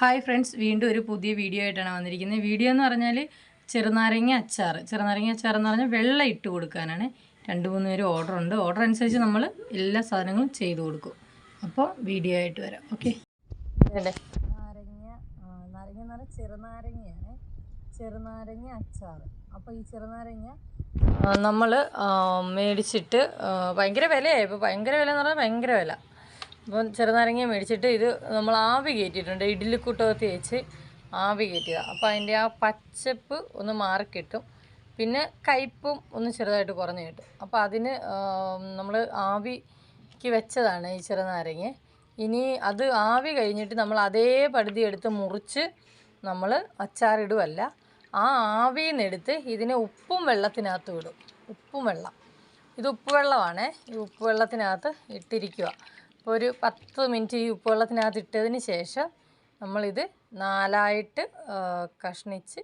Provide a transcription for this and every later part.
Hi friends വീണ്ടും ഒരു പുതിയ വീഡിയോ ആയിട്ടാണ് വന്നിരിക്കുന്നത്. വീഡിയോ എന്ന് പറഞ്ഞാൽ ചെറുനാരങ്ങ അച്ചാർ. ചെറുനാരങ്ങ അച്ചാർ എന്ന് പറഞ്ഞാൽ വെള്ളം ഇട്ട് കൊടുക്കാനാണ്. രണ്ട് മൂന്ന് പേര് ഓർഡർ ഉണ്ട്. ഓർഡർ അനുസരിച്ച് നമ്മൾ എല്ലാ സാധനങ്ങളും ചെയ്തു കൊടുക്കും. അപ്പോൾ വീഡിയോ ആയിട്ട് വരാം. ഓക്കെ നാരങ്ങ നാരങ്ങ എന്ന് പറഞ്ഞാൽ ചെറുനാരങ്ങയാണ്. ചെറുനാരങ്ങ അച്ചാർ. അപ്പോൾ ഈ ചെറുനാരങ്ങ നമ്മൾ മേടിച്ചിട്ട് ഭയങ്കര വിലയായി. ഇപ്പോൾ ഭയങ്കര വില എന്ന് പറഞ്ഞാൽ ഭയങ്കര വില. അപ്പം ചെറുനാരങ്ങ മേടിച്ചിട്ട് ഇത് നമ്മൾ ആവി കയറ്റിയിട്ടുണ്ട്. ഇഡ്ഡലിക്കൂട്ടകത്ത് വെച്ച് ആവി കയറ്റിയതാണ് അപ്പോൾ അതിന്റെ ആ പച്ചപ്പ് ഒന്ന് മാറിക്കിട്ടും പിന്നെ കയ്പും ഒന്ന് ചെറുതായിട്ട് കുറഞ്ഞ് കിട്ടും. അപ്പോൾ അതിന് നമ്മൾ ആവിക്ക് വെച്ചതാണ് ഈ ചെറുനാരങ്ങ. ഇനി അത് ആവി കഴിഞ്ഞിട്ട് നമ്മൾ അതേ പടുതി എടുത്ത് മുറിച്ച് നമ്മൾ അച്ചാറിടുമല്ല ആ ആവിയിൽ നിന്നെടുത്ത് ഇതിനെ ഉപ്പും വെള്ളത്തിനകത്ത് വിടും ഉപ്പും വെള്ളം. ഇത് ഉപ്പ് വെള്ളമാണ്. ഈ ഉപ്പ് വെള്ളത്തിനകത്ത് ഇട്ടിരിക്കുക ഒരു പത്ത് മിനിറ്റ് ഈ ഉപ്പ് വെള്ളത്തിനകത്ത് ഇട്ടതിന് ശേഷം നമ്മളിത് നാലായിട്ട് കഷ്ണിച്ച്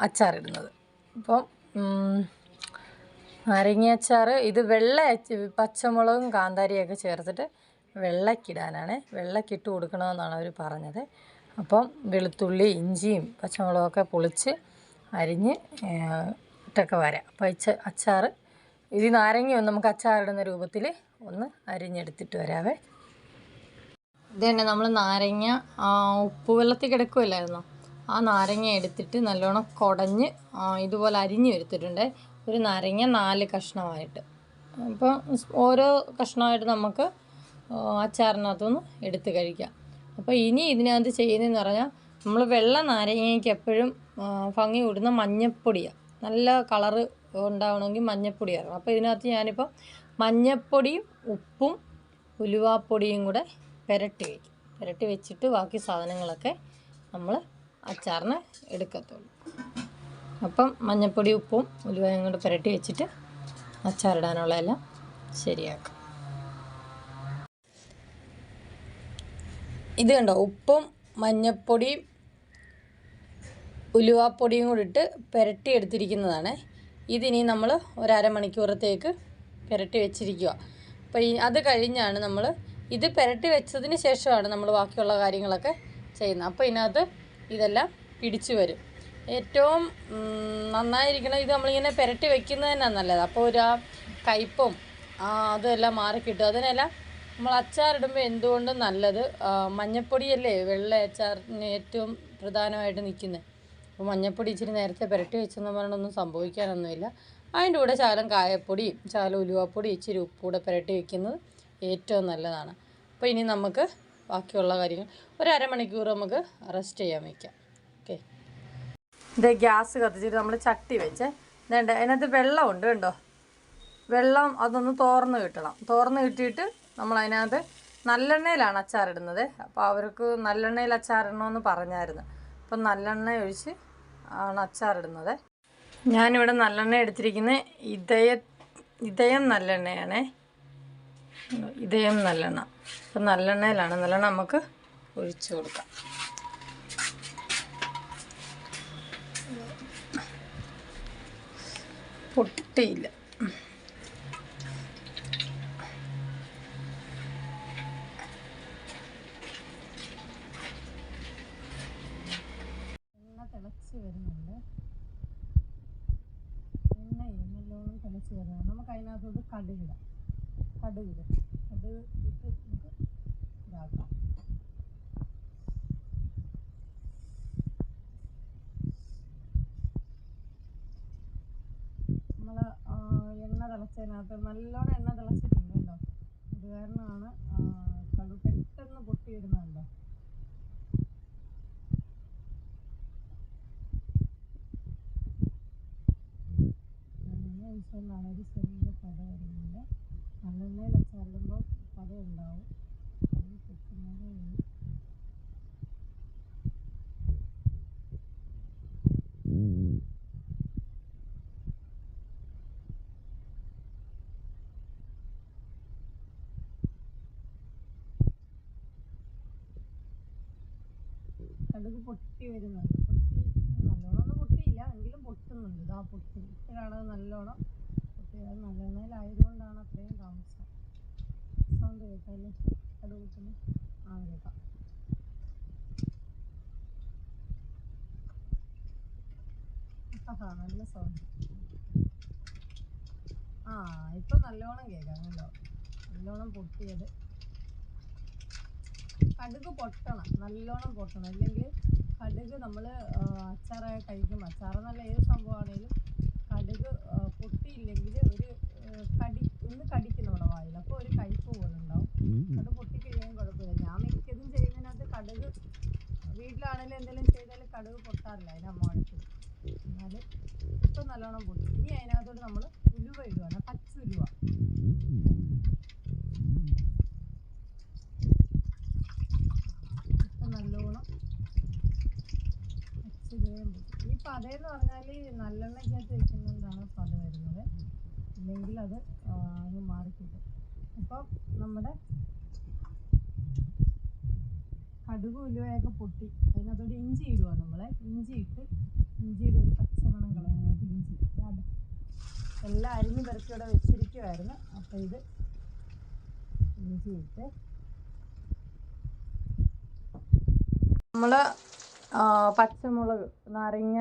അച്ചാറിടുന്നത്. അപ്പം നാരങ്ങ അച്ചാർ ഇത് വെള്ള പച്ചമുളകും കാന്താരിയൊക്കെ ചേർത്തിട്ട് വെള്ളക്കിടാനാണ്. വെള്ളക്കിട്ട് കൊടുക്കണമെന്നാണ് അവർ പറഞ്ഞത്. അപ്പം വെളുത്തുള്ളി ഇഞ്ചിയും പച്ചമുളകൊക്കെ പൊളിച്ച് അരിഞ്ഞ് ഇട്ടൊക്കെ വരാം. അപ്പം അച്ചാർ ഇത് നാരങ്ങ നമുക്ക് അച്ചാറിടുന്ന രൂപത്തിൽ ഒന്ന് അരിഞ്ഞെടുത്തിട്ട് വരാവേ. ഇത് തന്നെ നമ്മൾ നാരങ്ങ ഉപ്പുവെള്ളത്തിൽ ഉപ്പ് വെള്ളത്തിൽ കിടക്കുമല്ലായിരുന്നോ ആ നാരങ്ങ എടുത്തിട്ട് നല്ലോണം കുടഞ്ഞ് ഇതുപോലെ അരിഞ്ഞ് എടുത്തിട്ടുണ്ട് ഒരു നാരങ്ങ നാല് കഷ്ണമായിട്ട്. അപ്പോൾ ഓരോ കഷ്ണമായിട്ട് നമുക്ക് അച്ചാറിനകത്തുനിന്ന് എടുത്ത് കഴിക്കാം. അപ്പോൾ ഇനി ഇതിനകത്ത് ചെയ്യുന്നതെന്ന് പറഞ്ഞാൽ നമ്മൾ വെള്ള നാരങ്ങയ്ക്ക് എപ്പോഴും ഭംഗി കൂടുന്ന മഞ്ഞപ്പൊടിയാണ് നല്ല കളറ് ഉണ്ടാവണമെങ്കിൽ മഞ്ഞപ്പൊടി ഇറങ്ങും അപ്പോൾ ഇതിനകത്ത് ഞാനിപ്പോൾ മഞ്ഞപ്പൊടിയും ഉപ്പും ഉലുവാപ്പൊടിയും കൂടെ പുരട്ടി വയ്ക്കും പുരട്ടി വെച്ചിട്ട് ബാക്കി സാധനങ്ങളൊക്കെ നമ്മൾ അച്ചാറിന് എടുക്കത്തുള്ളൂ. അപ്പം മഞ്ഞപ്പൊടി ഉപ്പും ഉലുവയും കൂടെ പുരട്ടി വെച്ചിട്ട് അച്ചാറിടാനുള്ള എല്ലാം ശരിയാക്കാം. ഇത് കണ്ടോ? ഉപ്പും മഞ്ഞപ്പൊടിയും ഉലുവാപ്പൊടിയും കൂടി ഇട്ട് പുരട്ടി എടുത്തിരിക്കുന്നതാണ്. ഇതിനി നമ്മൾ ഒരു അരമണിക്കൂറത്തേക്ക് പുരട്ടി വെച്ചിരിക്കുക അപ്പോൾ ഈ അത് കഴിഞ്ഞാണ് നമ്മൾ ഇത് പുരട്ടി വെച്ചതിന് ശേഷമാണ് നമ്മൾ ബാക്കിയുള്ള കാര്യങ്ങളൊക്കെ ചെയ്യുന്നത്. അപ്പോൾ ഇതിനകത്ത് ഇതെല്ലാം പിടിച്ചു വരും. ഏറ്റവും നന്നായിരിക്കണം ഇത് നമ്മളിങ്ങനെ പുരട്ടി വെക്കുന്നത് തന്നെ നല്ലത്. അപ്പോൾ ഒരു ആ കയ്പും അതെല്ലാം അതെല്ലാം മാറിക്കിട്ടും അതിനെല്ലാം നമ്മൾ അച്ചാറിടുമ്പോൾ എന്തുകൊണ്ടും നല്ലത് മഞ്ഞപ്പൊടിയല്ലേ? വെള്ള അച്ചാറിന് ഏറ്റവും പ്രധാനമായിട്ട് നിൽക്കുന്നത് അപ്പോൾ മഞ്ഞപ്പൊടി ഇച്ചിരി നേരത്തെ പുരട്ടി വെച്ചെന്ന് പറഞ്ഞൊന്നും സംഭവിക്കാനൊന്നുമില്ല. അതിന്റെ കൂടെ ശകലം കായപ്പൊടി ശകലം ഉലുവാപ്പൊടി ഇച്ചിരി ഉപ്പൂടെ പുരട്ടി വെക്കുന്നത് ഏറ്റവും നല്ലതാണ്. അപ്പോൾ ഇനി നമുക്ക് ബാക്കിയുള്ള കാര്യങ്ങൾ ഒരു അരമണിക്കൂർ നമുക്ക് റെസ്റ്റ് ചെയ്യാൻ വയ്ക്കാം ഓക്കെ. ഇത് ഗ്യാസ് കത്തിച്ചിട്ട് നമ്മൾ ചട്ടി വെച്ച്. വേണ്ട അതിനകത്ത് വെള്ളമുണ്ട് കണ്ടോ? വെള്ളം അതൊന്ന് തോർന്ന് കിട്ടണം. തോർന്ന് കിട്ടിയിട്ട് നമ്മൾ അതിനകത്ത് നല്ലെണ്ണയിലാണ് അച്ചാറിടുന്നത് അപ്പോൾ അവർക്ക് നല്ലെണ്ണയിൽ അച്ചാറിടണമെന്ന് പറഞ്ഞായിരുന്നു. അപ്പം നല്ലെണ്ണ ഒഴിച്ച് ആണ് അച്ചാറിടുന്നത് ഞാനിവിടെ നല്ലെണ്ണ എടുത്തിരിക്കുന്നത് ഇതയ ഇതയം നല്ലെണ്ണയാണ്. ഇതയം നല്ലെണ്ണ. അപ്പം നല്ലെണ്ണയിലാണ്. നല്ലെണ്ണ നമുക്ക് ഒഴിച്ചു കൊടുക്കാം. പൊട്ടിയില്ല. തിളച്ച് വരുന്നുണ്ട് നമുക്ക് അതിനകത്തോട്ട് കടുകിടാം. കടുകിടും. അത് ഇട്ട് നമുക്ക് ഇതാക്കാം. നമ്മൾ എണ്ണ തിളച്ചതിനകത്ത് നല്ലോണം എണ്ണ തിളച്ചിട്ടുണ്ട് കേട്ടോ. അത് കാരണമാണ് കടു പെട്ടെന്ന് പൊട്ടി വരുന്നുണ്ടോ ഒഴിച്ചുകൊണ്ടാണ് ഒരു ചെറിയ പത വരുന്നുണ്ട് നല്ലെണ്ണയിൽ ചല്ലുമ്പോൾ പത ഉണ്ടാവും അത് പൊട്ടുന്നതേ ഉള്ളൂ. കടുക് പൊട്ടി വരുന്നുണ്ട്. പൊട്ടി നല്ലോണം പൊട്ടിയില്ല. എങ്കിലും പൊട്ടുന്നുണ്ട്. ഇതാ പൊട്ടി. ഇപ്പോഴാണ് നല്ലോണം അത് മലമേലായതുകൊണ്ടാണ് അത്രയും താമസം. സൗണ്ട് കേട്ടാലേ അത് കൂട്ടുന്നു ആ കേൾക്കാം നല്ല സൗണ്ട്. ആ ഇപ്പം നല്ലോണം കേൾക്കാം കേട്ടോ നല്ലോണം പൊട്ടിയത്. കടുക് പൊട്ടണം നല്ലോണം പൊട്ടണം. അല്ലെങ്കിൽ കടുക് നമ്മൾ അച്ചാറായി കഴിക്കും അച്ചാറെന്നല്ല ഏത് സംഭവമാണെങ്കിലും കടുക് പൊട്ടിയില്ലെങ്കിൽ ഒരു കടി ഒന്ന് കടിക്കും നമ്മുടെ വായിൽ. അപ്പോൾ ഒരു കഴിപ്പ് പോലെ ഉണ്ടാവും അത് പൊട്ടിക്കഴിയാൻ കുഴപ്പമില്ല. ഞാൻ മിക്കതും ചെയ്യുന്നതിനകത്ത് കടുക് വീട്ടിലാണെങ്കിലും എന്തെങ്കിലും ചെയ്താൽ കടുക് പൊട്ടാറില്ല അതിന് അമ്മ അടുത്ത് എന്നാൽ ഇപ്പം നല്ലോണം പൊട്ടി. ഇനി അതിനകത്തോട്ട് നമ്മൾ ഉലുവ ഇടുവാണ് പച്ച ഉലുവ. ഇപ്പം നല്ലോണം പച്ചുലുവയും പൊട്ടി. ഈ പതയെന്ന് പറഞ്ഞാൽ നല്ലെണ്ണയ്ക്കകത്ത് വരുന്നത് ഇല്ലെങ്കിൽ അത് അങ്ങ് മാറിക്കിട്ടും. അപ്പം നമ്മുടെ കടുക് ഉലുവയൊക്കെ പൊട്ടി. അതിനകത്തോട്ട് ഇഞ്ചി ഇടുക നമ്മളെ? ഇഞ്ചി ഇട്ട് ഇഞ്ചിയുടെ ഒരു പച്ചമണം കളയാനായിട്ട് ഇഞ്ചി ദാണ്ടെ. എല്ലാം അരിഞ്ഞ് പെറുക്കി ഇവിടെ വെച്ചിരിക്കുമായിരുന്നു അപ്പോൾ ഇത് ഇഞ്ചി ഇട്ട് നമ്മൾ പച്ചമുളക് നാരങ്ങ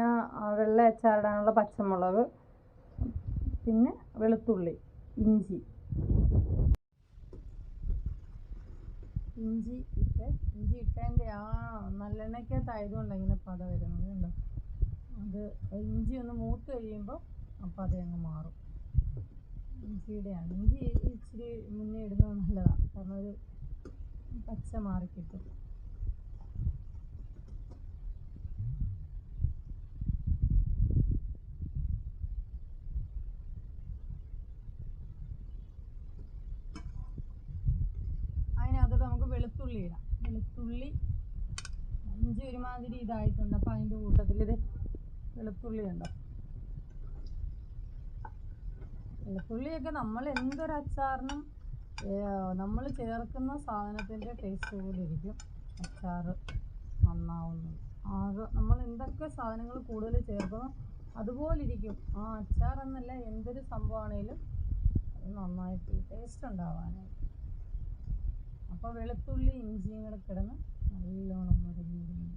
വെള്ള അച്ചാറിടാനുള്ള പച്ചമുളക് പിന്നെ വെളുത്തുള്ളി ഇഞ്ചി. ഇഞ്ചി ഇട്ട് ഇഞ്ചി ഇട്ടതിന്റെ ആ നല്ലെണ്ണയ്ക്കകത്തായതുകൊണ്ട് ഇങ്ങനെ പത വരുന്നത് കണ്ടോ? അത് ഇഞ്ചി ഒന്ന് മൂത്ത് കഴിയുമ്പോൾ അപ്പം അതങ്ങ് മാറും. ഇഞ്ചിയുടെയാണ്. ഇഞ്ചി ഇച്ചിരി മുന്നേ ഇടുന്നത് നല്ലതാണ് കാരണം ഒരു പച്ച മാറി കിട്ടും അതിനകത്തോട്ട് നമുക്ക് വെളുത്തുള്ളി ഇടാം വെളുത്തുള്ളി ഇഞ്ചി ഒരുമാതിരി ഇതായിട്ടുണ്ട്. അപ്പം അതിന്റെ കൂട്ടത്തിൽ ഇത് വെളുത്തുള്ളി ഉണ്ടോ വെളുത്തുള്ളിയൊക്കെ നമ്മൾ എന്തൊരു അച്ചാറിനും നമ്മൾ ചേർക്കുന്ന സാധനത്തിന്റെ ടേസ്റ്റ് കൂടി ഇരിക്കും അച്ചാർ നന്നാവുന്നത്. ആകെ നമ്മൾ എന്തൊക്കെ സാധനങ്ങൾ കൂടുതൽ ചേർക്കുന്നു അതുപോലെ ഇരിക്കും ആ അച്ചാർ എന്നല്ല എന്തൊരു സംഭവമാണേലും നന്നായിട്ട് ടേസ്റ്റ് ഉണ്ടാവാനായിട്ട്. അപ്പോൾ വെളുത്തുള്ളി ഇഞ്ചിയും കൂടെ കിടന്ന് നല്ലോണം മുരിഞ്ഞിരുന്നു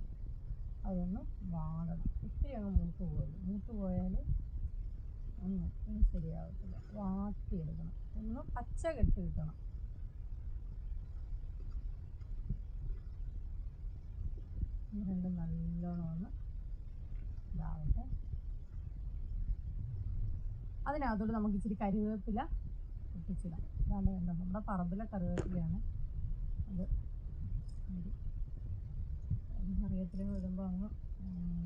അതൊന്ന് വാടണം. ഇത്തിരി അങ്ങ് മൂത്ത് പോകരുത് മൂത്ത് പോയാൽ ഒന്നും ഒന്നും ശരിയാവത്തില്ല. വാട്ടിയെടുക്കണം. ഒന്ന് പച്ച കെട്ടി കിട്ടണം രണ്ടും നല്ലോണം ഒന്ന് ഇതാവട്ടെ. അതിനകത്തോട്ട് നമുക്ക് ഇച്ചിരി കരിവേപ്പില ഒട്ടിച്ചിടാം ഇതാണ് വേണ്ടത് നമ്മുടെ പറമ്പിലെ കറിവേപ്പിലയാണ് അത് അറിയത്തിലും ഇടുമ്പോൾ അങ്ങ്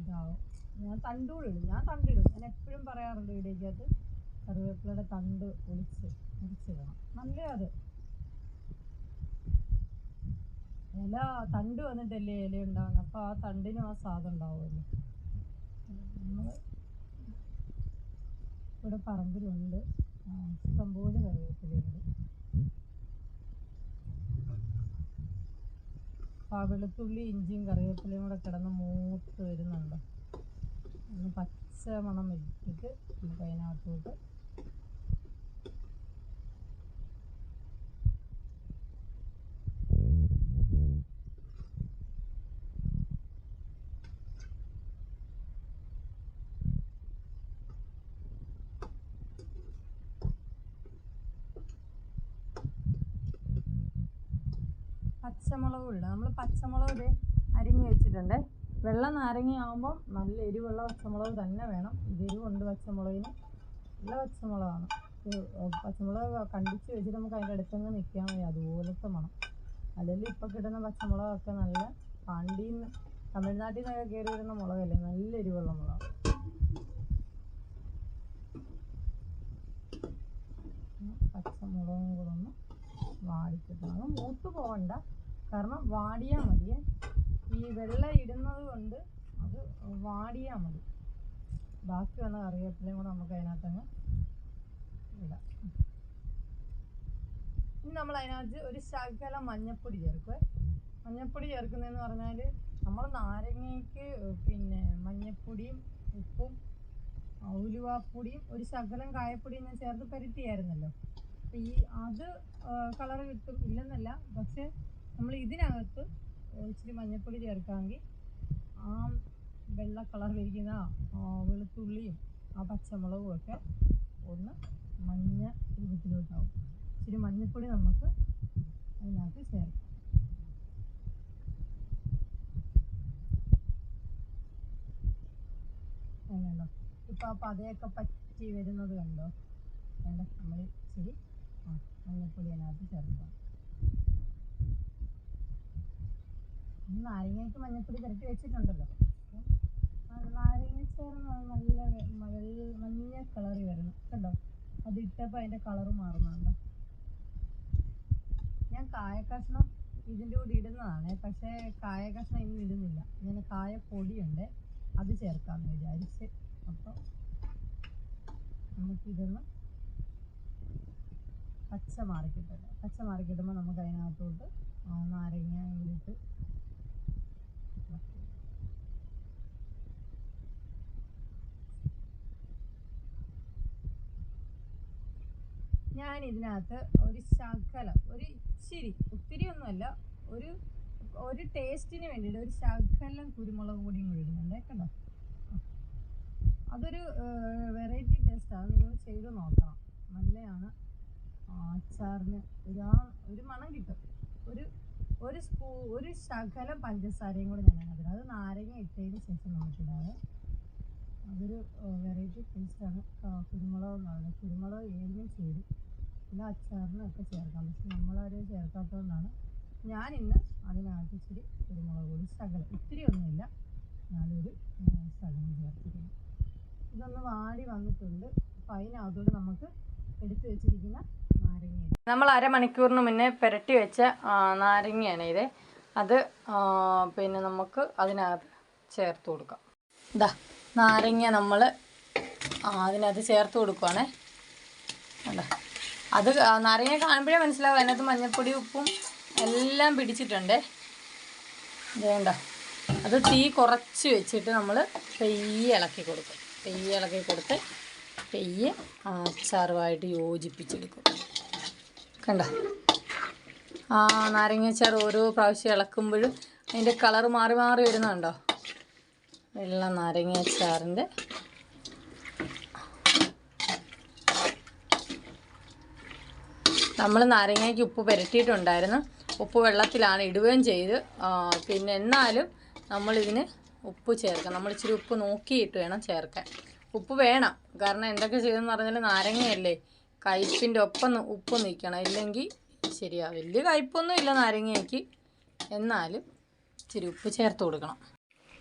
ഇതാവും ഞാൻ തണ്ടുകൂടി ഞാൻ തണ്ടിടും ഞാൻ എപ്പോഴും പറയാറുണ്ട് വീഡിയോക്കകത്ത് കറിവേപ്പിലയുടെ തണ്ട് ഒളിച്ച് ഒളിച്ചിടണം നല്ല അത് ഇല തണ്ട് വന്നിട്ടല്ലേ ഇല ഉണ്ടാവുന്നത് അപ്പോൾ ആ തണ്ടിനും ആ സ്വാദം ഉണ്ടാവുമല്ലോ നമ്മൾ ഇവിടെ പറമ്പിലുണ്ട് ഇഷ്ടംപോലെ കറിവേപ്പിലയുണ്ട്. ആ വെളുത്തുള്ളി ഇഞ്ചിയും കറിവേപ്പിലയും കൂടെ കിടന്ന് മൂത്ത് വരുന്നുണ്ട്. പച്ച മണം വെച്ചിട്ട് നമുക്ക് അതിനകത്തോട്ട് പച്ചമുളകും ഇടുക നമ്മൾ പച്ചമുളക് ഇത് അരിഞ്ഞ് വെച്ചിട്ടുണ്ട്. വെള്ള നാരങ്ങ ആകുമ്പം നല്ല എരിവുള്ള പച്ചമുളക് തന്നെ വേണം. ഇത് എരിവുണ്ട് പച്ചമുളകിന്. നല്ല പച്ചമുളകാണ്. പച്ചമുളക് കണ്ടിച്ച് വെച്ചിട്ട് നമുക്ക് അതിന്റെ അടുത്തങ്ങ് നിൽക്കാൻ മതി അതുപോലത്തെ മണം. അല്ലെങ്കിൽ ഇപ്പോൾ കിട്ടുന്ന പച്ചമുളകൊക്കെ നല്ല പാണ്ടിയിൽ നിന്ന് തമിഴ്നാട്ടിൽ നിന്നൊക്കെ കയറി വരുന്ന മുളകല്ലേ? നല്ല എരിവുള്ള മുളക് പച്ചമുളകും കൂടെ ഒന്ന് വാടിക്കിട്ടണം. മൂത്ത് പോകണ്ട കാരണം വാടിയാൽ മതിയേ ഈ വെള്ള ഇടുന്നത് കൊണ്ട് അത് വാടിയാൽ മതി. ബാക്കിയുള്ള കറിവേപ്പിലയും കൂടെ നമുക്ക് അതിനകത്തങ്ങ് ഇടാം. ഇനി നമ്മൾ അതിനകത്ത് ഒരു ശകല മഞ്ഞപ്പൊടി ചേർക്കുവേ. മഞ്ഞപ്പൊടി ചേർക്കുന്നതെന്ന് പറഞ്ഞാൽ നമ്മൾ നാരങ്ങയ്ക്ക് പിന്നെ മഞ്ഞപ്പൊടിയും ഉപ്പും ഉലുവാപ്പൊടിയും ഒരു ശകലം കായപ്പൊടിയും ഞാൻ ചേർത്ത് പരത്തിയായിരുന്നല്ലോ. അപ്പം ഈ അത് കളർ കിട്ടും. ഇല്ലെന്നല്ല പക്ഷെ നമ്മൾ ഇതിനകത്ത് ഇച്ചിരി മഞ്ഞൾപ്പൊടി ചേർക്കാമെങ്കിൽ ആ വെള്ള കളർ ആ, വെളുത്തുള്ളിയും ആ പച്ചമുളകും ഒക്കെ ഒന്ന് മഞ്ഞ രൂപത്തിലോട്ടാവും. ഇച്ചിരി മഞ്ഞൾപ്പൊടി നമുക്ക് അതിനകത്ത് ചേർക്കാം. അങ്ങനെയുണ്ടോ? ഇപ്പം ആ പതയൊക്കെ പറ്റി വരുന്നത് കണ്ടോ? വേണ്ട നമ്മൾ ഇച്ചിരി ആ മഞ്ഞൾപ്പൊടി അതിനകത്ത് ചേർക്കാം. നാരങ്ങയ്ക്ക് മഞ്ഞൾപ്പൊടി പുരട്ടി വെച്ചിട്ടുണ്ടല്ലോ. അപ്പം ആ നാരങ്ങ ചേർന്ന് നല്ല വെ- മ- വെള്ള മഞ്ഞ കളറിൽ വരണം. കണ്ടോ? അതിട്ടപ്പോൾ അതിന്റെ കളറ് മാറുന്നുണ്ട്. ഞാൻ കായക്കഷ്ണം ഇതിന്റെ കൂടെ ഇടുന്നതാണ്. പക്ഷേ കായക്കഷ്ണം ഇന്ന് ഇടുന്നില്ല. ഇങ്ങനെ കായ പൊടിയുണ്ട്. അത് ചേർക്കാമെന്ന് വിചാരിച്ച്. അപ്പോൾ നമുക്കിതൊന്ന് പച്ച മാറിക്കിട്ടുണ്ട് പച്ച മാറിക്കിട്ടുമ്പോൾ നമുക്ക് അതിനകത്തോട്ട് നാരങ്ങ ഇട്ട് ഞാൻ ഇതിനകത്ത് ഒരു ശകലം ഒരു ഇച്ചിരി ഒത്തിരി ഒന്നുമല്ല ഒരു ഒരു ടേസ്റ്റിന് വേണ്ടിയിട്ട് ഒരു ശകലം കുരുമുളക് പൊടിയും കൂടി ഇടുന്നുണ്ട് കേട്ടോ? അതൊരു വെറൈറ്റി ടേസ്റ്റാണ് നിങ്ങൾ ചെയ്ത് നോക്കണം. നല്ലതാണ്. അച്ചാറിന് ഒരു ആ ഒരു മണം കിട്ടും. ഒരു ഒരു സ്പൂ ഒരു ശകലം പഞ്ചസാരയും കൂടി ഞാൻ അതിന് അത് നാരങ്ങ ഇട്ടതിന് ശേഷം നമുക്കിടാതെ അതൊരു വെറൈറ്റി ടേസ്റ്റാണ് കുരുമുളക് എന്ന് പറയുന്നത് കുരുമുളക് ഏതിനും ചേരും പിന്നെ അച്ചാറിനും ഒക്കെ ചേർക്കാം. പക്ഷെ നമ്മളാരും ചേർക്കാത്തതുകൊണ്ടാണ് ഞാൻ ഇന്ന് അതിനകത്ത് ഇച്ചിരി കുരുമുളക് പൊടി ശകലം ഇത്തിരി ഒന്നുമില്ല. ഞാനൊരു ശകലം ചേർത്തിരുന്നു ഇതൊന്ന് വാടി വന്നിട്ടുണ്ട്. അപ്പം അതിനകത്തോട് നമുക്ക് എടുത്തു വെച്ചിരിക്കുന്ന നാരങ്ങ നമ്മൾ അരമണിക്കൂറിന് മുന്നേ പുരട്ടി വെച്ച നാരങ്ങയാണ് ഇത്. അത് പിന്നെ നമുക്ക് അതിനകത്ത് ചേർത്ത് കൊടുക്കാം. ഇതാ നാരങ്ങ നമ്മൾ അതിനകത്ത് ചേർത്ത് കൊടുക്കുവാണേ. കണ്ടോ? അത് നിറയെ കാണുമ്പോഴേ മനസ്സിലാവും. അതിനകത്ത് മഞ്ഞൾപ്പൊടി ഉപ്പും എല്ലാം പിടിച്ചിട്ടുണ്ട്. വേണ്ട അത് തീ കുറച്ച് വെച്ചിട്ട് നമ്മൾ പെയ്യ് ഇളക്കി കൊടുക്കും. പെയ്യ് ഇളക്കി കൊടുത്ത് പെയ്യ് അച്ചാറുമായിട്ട് യോജിപ്പിച്ചെടുക്കും. കണ്ട? ആ നാരങ്ങാച്ചാർ ഓരോ പ്രാവശ്യം ഇളക്കുമ്പോഴും അതിന്റെ കളർ മാറി മാറി വരുന്നുണ്ടോ? വെള്ള നാരങ്ങച്ചാറിന്റെ നമ്മൾ നാരങ്ങയ്ക്ക് ഉപ്പ് പുരട്ടിയിട്ടുണ്ടായിരുന്നു. ഉപ്പ് വെള്ളത്തിലാണ് ഇടുകയും ചെയ്ത്. പിന്നെ എന്നാലും നമ്മളിതിന് ഉപ്പ് ചേർക്കാം നമ്മൾ ഇച്ചിരി ഉപ്പ് നോക്കിയിട്ട് വേണം ചേർക്കാൻ. ഉപ്പ് വേണം. കാരണം എന്തൊക്കെ ചെയ്തെന്ന് പറഞ്ഞാൽ നാരങ്ങയല്ലേ. കയ്പിന്റെ ഒപ്പം ഉപ്പ് നിൽക്കണം ഇല്ലെങ്കിൽ ശരിയാ. വലിയ കയ്പൊന്നും ഇല്ല നാരങ്ങയ്ക്ക്. എന്നാലും ഇച്ചിരി ഉപ്പ് ചേർത്ത് കൊടുക്കണം.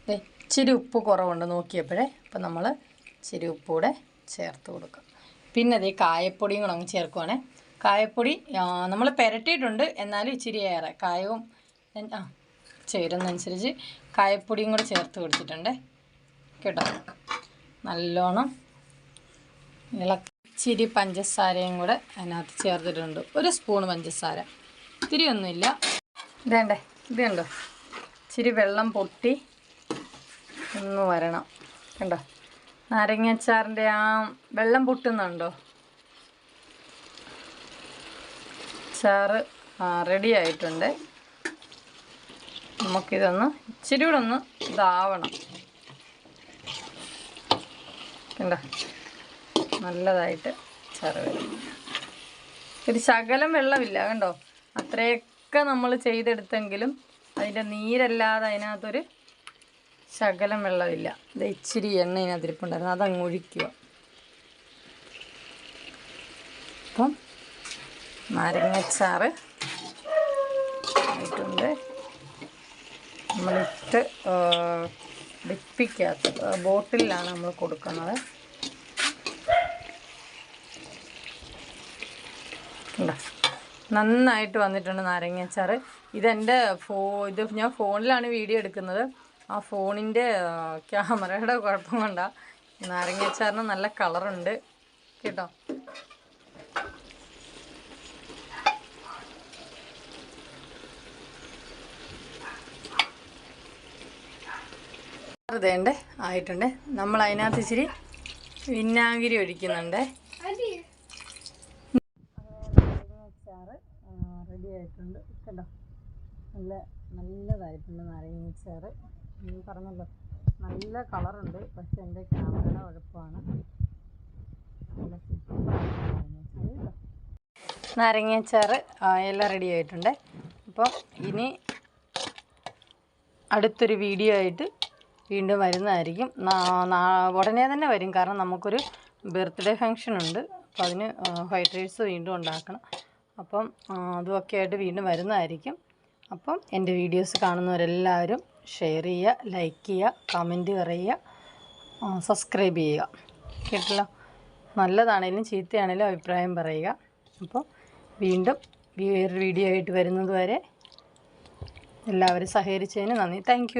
ഇച്ചിരി ഉപ്പ് കുറവുണ്ട് നോക്കിയപ്പോഴേ. അപ്പം നമ്മൾ ഇച്ചിരി ഉപ്പ് കൂടെ ചേർത്ത് കൊടുക്കാം. പിന്നെ അതേ കായപ്പൊടിയും കൂടെ അങ്ങ് ചേർക്കുവാണേ. കായപ്പൊടി നമ്മൾ പുരട്ടിയിട്ടുണ്ട്. എന്നാലും ഇച്ചിരി ഏറെ. കായവും ആ ചേരുന്നതനുസരിച്ച് കായപ്പൊടിയും കൂടെ ചേർത്ത് കൊടുത്തിട്ടുണ്ട്. കേട്ടോ? നല്ലോണം ഇളക്കി ഇച്ചിരി പഞ്ചസാരയും കൂടെ അതിനകത്ത് ചേർത്തിട്ടുണ്ട്. ഒരു സ്പൂൺ പഞ്ചസാര. ഇത്തിരി ഒന്നുമില്ല. ഇതേണ്ടേ? ഇത് കണ്ടോ ഇച്ചിരി വെള്ളം പൊട്ടി ഒന്ന് വരണം. കണ്ടോ? നാരങ്ങാച്ചാറിന്റെ ആ വെള്ളം പൊട്ടുന്നുണ്ടോ? ചാറ് റെഡി ആയിട്ടുണ്ട്. നമുക്കിതൊന്ന് ഇച്ചിരി കൂടെ ഒന്ന് ഇതാവണം. കണ്ടോ? നല്ലതായിട്ട് ചാറ് വരും. ഒരു ശകലം വെള്ളമില്ല കണ്ടോ? അത്രയൊക്കെ നമ്മൾ ചെയ്തെടുത്തെങ്കിലും അതിന്റെ നീരല്ലാതെ അതിനകത്തൊരു ശകലം വെള്ളമില്ല. ഇത് ഇച്ചിരി എണ്ണ ഇതിനകത്തിരിപ്പുണ്ടായിരുന്നു അതങ്ങ് ഒഴിക്കുക. അപ്പം നാരങ്ങച്ചാറ് ആയിട്ടുണ്ട്. നമ്മളിട്ട് ഡിപ്പിക്കകത്ത് ബോട്ടിലാണ് നമ്മൾ കൊടുക്കുന്നത്? നന്നായിട്ട് വന്നിട്ടുണ്ട് നാരങ്ങാച്ചാറ് ഇതെന്റെ ഫോ ഇത് ഞാൻ ഫോണിലാണ് വീഡിയോ എടുക്കുന്നത്. ആ ഫോണിന്റെ ക്യാമറയുടെ കുഴപ്പം കൊണ്ടാണ് നാരങ്ങാച്ചാറിന് നല്ല കളറുണ്ട്. കേട്ടോ? ഇതേണ്ടേ ആയിട്ടുണ്ട്. നമ്മൾ അതിനകത്ത് ഇച്ചിരി വിനാഗിരി ഒഴിക്കുന്നുണ്ട്. അച്ചാറ് റെഡി ആയിട്ടുണ്ട്. കണ്ടോ നല്ല നല്ലതായിട്ടുണ്ട് നാരങ്ങ അച്ചാറ്. നീ പറഞ്ഞല്ലോ. നല്ല കളറുണ്ട്. പക്ഷെ എന്റെ ക്യാമറയുടെ കുഴപ്പമാണ് നാരങ്ങ അച്ചാറ് എല്ലാം റെഡി ആയിട്ടുണ്ട്. അപ്പോൾ ഇനി അടുത്തൊരു വീഡിയോ ആയിട്ട് വീണ്ടും വരുന്നതായിരിക്കും. ഉടനെ തന്നെ വരും. കാരണം നമുക്കൊരു ബർത്ത്ഡേ ഫങ്ഷൻ ഉണ്ട്. അപ്പോൾ അതിന് ഫ്രൈഡ് റൈസ് വീണ്ടും ഉണ്ടാക്കണം. അപ്പം അതുമൊക്കെ ആയിട്ട് വീണ്ടും വരുന്നതായിരിക്കും. അപ്പം എന്റെ വീഡിയോസ് കാണുന്നവരെല്ലാവരും ഷെയർ ചെയ്യുക ലൈക്ക് ചെയ്യുക കമന്റ് പറയുക സബ്സ്ക്രൈബ് ചെയ്യുക. കേട്ടല്ലോ? നല്ലതാണേലും ചീത്തയാണേലും അഭിപ്രായം പറയുക. അപ്പോൾ വീണ്ടും വേറൊരു വീഡിയോ ആയിട്ട് വരുന്നത് വരെ എല്ലാവരും സഹകരിച്ചതിന് നന്ദി. താങ്ക്